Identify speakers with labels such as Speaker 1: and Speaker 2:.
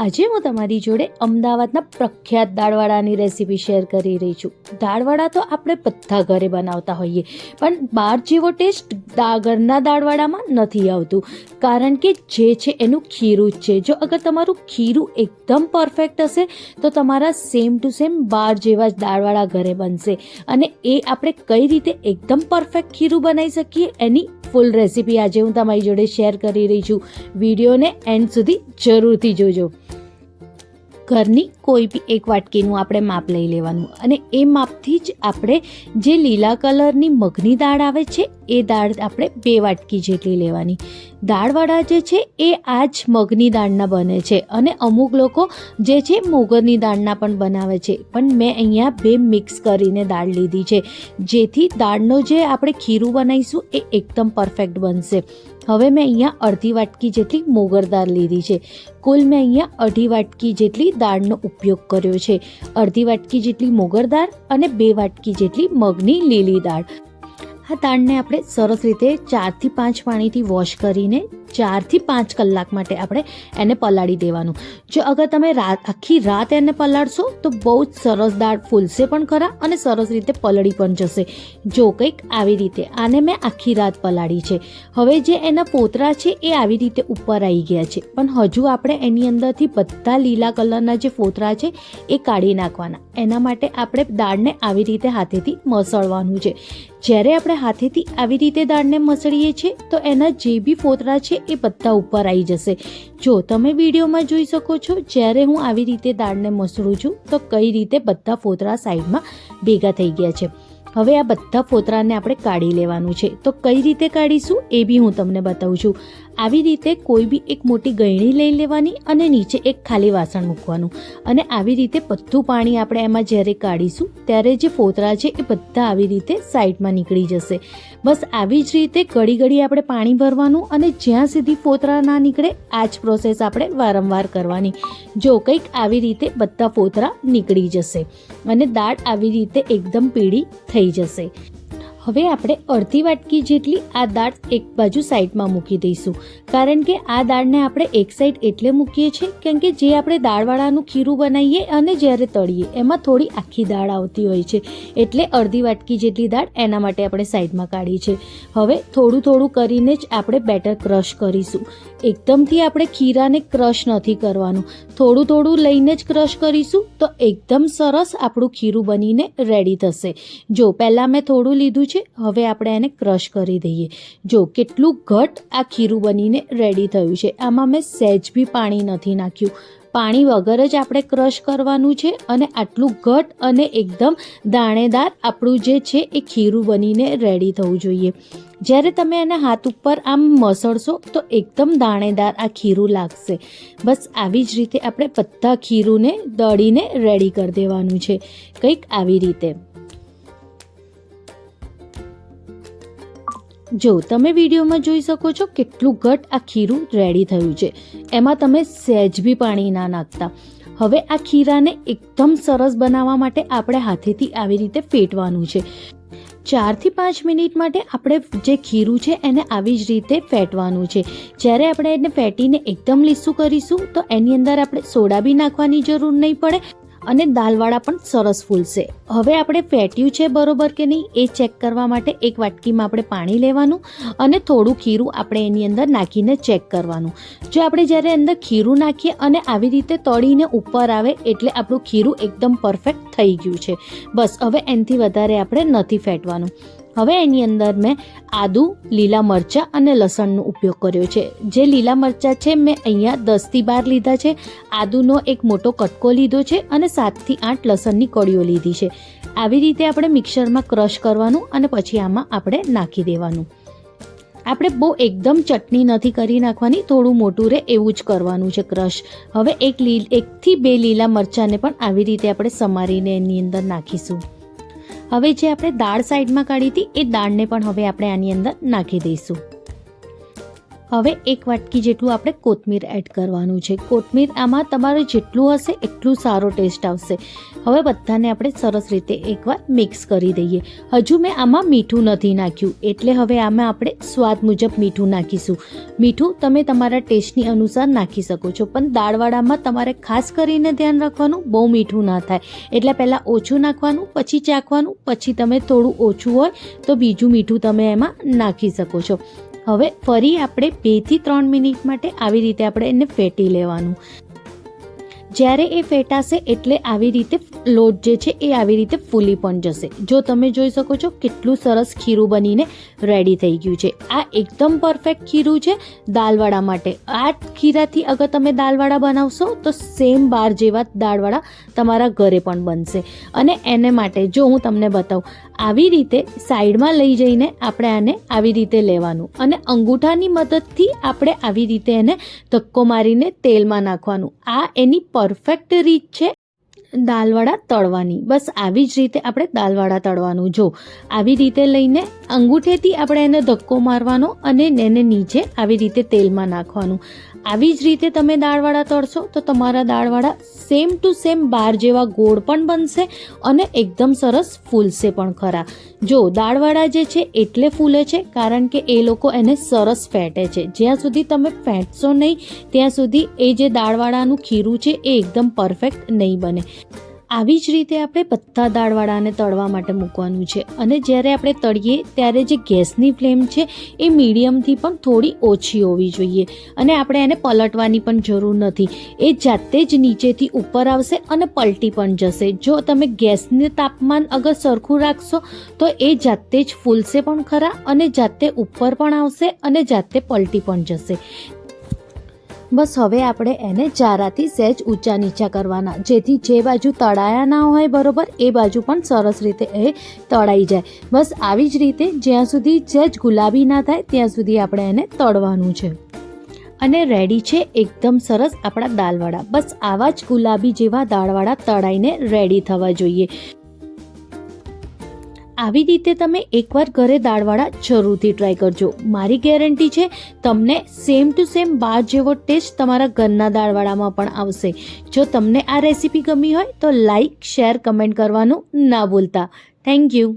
Speaker 1: આજે હું તમારી જોડે અમદાવાદના પ્રખ્યાત દાળવાડાની રેસીપી શેર કરી રહી છું. દાળવાડા તો આપણે બધા ઘરે બનાવતા હોઈએ, પણ બહાર જેવો ટેસ્ટ ઘરના દાળવાડામાં નથી આવતું. કારણ કે જે છે એનું ખીરું જ છે. જો અગર તમારું ખીરું એકદમ પરફેક્ટ હશે, તો તમારા સેમ ટુ સેમ બહાર જેવા જ દાળવાડા ઘરે બનશે. અને એ આપણે કઈ રીતે એકદમ પરફેક્ટ ખીરું બનાવી શકીએ, એની ફૂલ રેસીપી આજે હું તમારી જોડે શેર કરી રહી છું. વિડીયોને એન્ડ સુધી જરૂરથી જોજો. ઘરની કોઈ બી એક વાટકીનું આપણે માપ લઈ લેવાનું. અને એ માપથી જ આપણે જે લીલા કલરની મગની દાળ આવે છે, એ દાળ આપણે બે વાટકી જેટલી લેવાની. દાળવાળા જે છે, એ આ જ મગની દાળના બને છે. અને અમુક લોકો જે છે, મોગરની દાળના પણ બનાવે છે. પણ મેં અહીંયા બે મિક્સ કરીને દાળ લીધી છે. જેથી દાળનો જે આપણે ખીરું બનાવીશું, એ એકદમ પરફેક્ટ બનશે. હવે મેં અહીંયા અડધી વાટકી જેટલી મોગર દાળ લીધી છે. કુલ મેં અહીંયા અઢી વાટકી જેટલી દાળનો ઉપયોગ કર્યો છે. અડધી વાટકી જેટલી મોગર દાળ અને બે વાટકી જેટલી મગની લીલી દાળ. આ દાળને આપણે સરસ રીતે ચારથી પાંચ પાણીથી વોશ કરીને ચારથી પાંચ કલાક માટે આપણે એને પલાળી દેવાનું. જો અગર તમે રાત આખી રાત એને પલાળશો, તો બહુ જ સરસ દાળ ફૂલશે પણ ખરા અને સરસ રીતે પલળી પણ જશે. જો કંઈક આવી રીતે આને મેં આખી રાત પલાળી છે. હવે જે એના પોતરા છે એ આવી રીતે ઉપર આવી ગયા છે. પણ હજુ આપણે એની અંદરથી બધા લીલા કલરના જે ફોતરા છે એ કાઢી નાખવાના. એના માટે આપણે દાળને આવી રીતે હાથેથી મસળવાનું છે. જ્યારે આપણે હાથેથી આવી રીતે દાળને મસળીએ છીએ, તો એના જે બી ફોતરા છે એ બધા ઉપર આવી જશે. જો તમે વિડીયોમાં જોઈ શકો છો, જ્યારે હું આવી રીતે દાળને મસળું છું, તો કઈ રીતે બધા ફોતરા સાઈડમાં ભેગા થઈ ગયા છે. હવે આ બધા ફોતરાને આપણે કાઢી લેવાનું છે. તો કઈ રીતે કાઢીશું એ બી હું તમને બતાવું છું. આવી રીતે કોઈ બી એક મોટી ગયણી લઈ લેવાની અને નીચે એક ખાલી વાસણ મૂકવાનું. અને આવી રીતે બધું પાણી આપણે એમાં જ્યારે કાઢીશું, ત્યારે જે ફોતરા છે એ બધા આવી રીતે સાઈડમાં નીકળી જશે. બસ આવી જ રીતે ઘડી ઘડી આપણે પાણી ભરવાનું અને જ્યાં સુધી ફોતરા ના નીકળે, આ જ પ્રોસેસ આપણે વારંવાર કરવાની. જો કંઈક આવી રીતે બધા ફોતરા નીકળી જશે. અને દાળ આવી રીતે એકદમ પીળી થઈ જશે. હવે આપણે અડધી વાટકી જેટલી આ દાળ એક બાજુ સાઈડમાં મૂકી દઈશું. કારણ કે આ દાળને આપણે એક સાઈડ એટલે મૂકીએ છીએ, કેમ કે જે આપણે દાળવાળાનું ખીરું બનાવીએ અને જ્યારે તળીએ, એમાં થોડી આખી દાળ આવતી હોય છે. એટલે અડધી વાટકી જેટલી દાળ એના માટે આપણે સાઈડમાં કાઢી છે. હવે થોડું થોડું કરીને જ આપણે બેટર ક્રશ કરીશું. એકદમથી આપણે ખીરાને ક્રશ નથી કરવાનું. થોડું થોડું લઈને જ ક્રશ કરીશું તો એકદમ સરસ આપણું ખીરું બનીને રેડી થશે. જો પહેલાં મેં થોડું લીધું છે, હવે આપણે એને ક્રશ કરી દઈએ. જો, કેટલું ઘટ આ ખીરું બનીને રેડી થયું છે. આમાં મેં સહેજ બી પાણી નથી નાખ્યું. પાણી વગર જ આપણે ક્રશ કરવાનું છે અને આટલું ઘટ અને એકદમ દાણેદાર આપણું જે છે એ ખીરું બનીને રેડી થવું જોઈએ. જ્યારે તમે એને હાથ ઉપર આમ મસળશો, તો એકદમ દાણેદાર આ ખીરું લાગશે. બસ આવી જ રીતે આપણે બધા ખીરુંને દળીને રેડી કરી દેવાનું છે. કંઈક આવી રીતે. જો તમે વિડીયોમાં જોઈ શકો છો કેટલું ઘટ આ ખીરું રેડી થયું છે. એમાં તમે સહેજ બી પાણી ના નાખતા. હવે આ ખીરાને એકદમ સરસ બનાવવા માટે આપણે હાથેથી આવી રીતે ફેટવાનું છે. ચારથી પાંચ મિનિટ માટે આપણે જે ખીરું છે એને આવી જ રીતે ફેટવાનું છે. જ્યારે આપણે એને ફેટીને એકદમ લીસું કરીશું તો એની અંદર આપણે સોડા બી નાખવાની જરૂર નહીં પડે. અને દાલવાળા પણ સરસ ફૂલશે હવે આપણે ફેટ્યું છે બરોબર કે નહીં એ ચેક કરવા માટે એક વાટકીમાં આપણે પાણી લેવાનું અને થોડું ખીરું આપણે એની અંદર નાખીને ચેક કરવાનું. જો આપણે જ્યારે અંદર ખીરું નાખીએ અને આવી રીતે તળીને ઉપર આવે એટલે આપણું ખીરું એકદમ પરફેક્ટ થઈ ગયું છે. બસ, હવે એનાથી વધારે આપણે નથી ફેટવાનું. હવે એની અંદર મેં આદુ, લીલા મરચાં અને લસણનો ઉપયોગ કર્યો છે. જે લીલા મરચાં છે મેં અહીંયા દસથી બાર લીધા છે. આદુનો એક મોટો કટકો લીધો છે અને સાતથી આઠ લસણની કળીઓ લીધી છે. આવી રીતે આપણે મિક્સરમાં ક્રશ કરવાનું અને પછી આમાં આપણે નાખી દેવાનું. આપણે બહુ એકદમ ચટણી નથી કરી નાખવાની, થોડું મોટું રહે એવું જ કરવાનું છે ક્રશ. હવે એક લીલ, એકથી બે લીલા મરચાંને પણ આવી રીતે આપણે સમારીને એની અંદર નાખીશું. હવે જે આપણે દાળ સાઈડમાં કાઢી હતી એ દાળને પણ હવે આપણે આની અંદર નાખી દઈશું. હવે એક વાટકી જેટલું આપણે કોથમીર એડ કરવાનું છે. કોથમીર આમાં તમારે જેટલું હશે એટલું સારો ટેસ્ટ આવશે. હવે બધાને આપણે સરસ રીતે એકવાર મિક્સ કરી દઈએ. હજુ મેં આમાં મીઠું નથી નાખ્યું, એટલે હવે આમાં આપણે સ્વાદ મુજબ મીઠું નાખીશું. મીઠું તમે તમારા ટેસ્ટની અનુસાર નાખી શકો છો, પણ દાળવાળામાં તમારે ખાસ કરીને ધ્યાન રાખવાનું બહુ મીઠું ના થાય. એટલે પહેલાં ઓછું નાખવાનું, પછી ચાખવાનું, પછી તમે થોડું ઓછું હોય તો બીજું મીઠું તમે એમાં નાખી શકો છો. હવે ફરી આપણે બેથી ત્રણ મિનિટ માટે આવી રીતે આપણે એને ફેટી લેવાનું. જ્યારે એ ફેટાશે એટલે આવી રીતે લોટ જે છે એ આવી રીતે ફૂલી પણ જશે. જો તમે જોઈ શકો છો કેટલું સરસ ખીરું બનીને રેડી થઈ ગયું છે. આ એકદમ પરફેક્ટ ખીરું છે દાલવાડા માટે. આ ખીરાથી અગર તમે દાલવાડા બનાવશો તો સેમ બાર જેવા દાળવાડા તમારા ઘરે પણ બનશે. અને એને માટે જો હું તમને બતાવું આવી રીતે સાઈડમાં લઈ જઈને આપણે આને આવી રીતે લેવાનું અને અંગૂઠાની મદદથી આપણે આવી રીતે એને ધક્કો મારીને તેલમાં નાખવાનું. આ એની પરફેક્ટ રીત છે દાલવડા તળવાની. બસ આવી જ રીતે આપણે દાલવડા તળવાનું. જો, આવી રીતે લઈને અંગૂઠેથી આપણે એને ધક્કો મારવાનો અને એને નીચે આવી રીતે તેલમાં નાખવાનું. આવી જ રીતે તમે દાળવાળા તળશો તો તમારા દાળવાળા સેમ ટુ સેમ બાર જેવા ગોળ પણ બનશે અને એકદમ સરસ ફૂલશે પણ ખરા. જો દાળવાળા જે છે એટલે ફૂલે છે, કારણ કે એ લોકો એને સરસ ફેટે છે. જ્યાં સુધી તમે ફેંટશો નહીં, ત્યાં સુધી એ જે દાળવાળાનું ખીરું છે એ એકદમ પરફેક્ટ નહીં બને. આવી જ રીતે આપણે બધા દાળવાળાને તળવા માટે મૂકવાનું છે. અને જ્યારે આપણે તળીએ ત્યારે જે ગેસની ફ્લેમ છે એ મીડિયમથી પણ થોડી ઓછી હોવી જોઈએ. અને આપણે એને પલટવાની પણ જરૂર નથી. એ જાતે જ નીચેથી ઉપર આવશે અને પલટી પણ જશે. જો તમે ગેસનું તાપમાન અગર સરખું રાખશો, તો એ જાતે જ ફૂલશે પણ ખરા અને જાતે ઉપર પણ આવશે અને જાતે પલટી પણ જશે. બસ હવે આપણે એને ચારાથી સહેજ ઊંચા નીચા કરવાના. જેથી જે બાજુ તળાયા ના હોય બરાબર, એ બાજુ પણ સરસ રીતે એ તળાઈ જાય. બસ આવી જ રીતે જ્યાં સુધી સહેજ ગુલાબી ના થાય, ત્યાં સુધી આપણે એને તળવાનું છે. અને રેડી છે એકદમ સરસ આપણા દાલવાળા. બસ આવા જ ગુલાબી જેવા દાળવાળા તળાઈને રેડી થવા જોઈએ. આવી રીતે તમે એકવાર ઘરે દાળવાળા જરૂરથી ટ્રાય કરજો. મારી ગેરંટી છે, તમને સેમ ટુ સેમ બાર જેવો ટેસ્ટ તમારા ઘરના દાળવાળામાં પણ આવશે. જો તમને આ રેસીપી ગમી હોય તો લાઈક શેર કમેન્ટ કરવાનું ના ભૂલતા. Thank you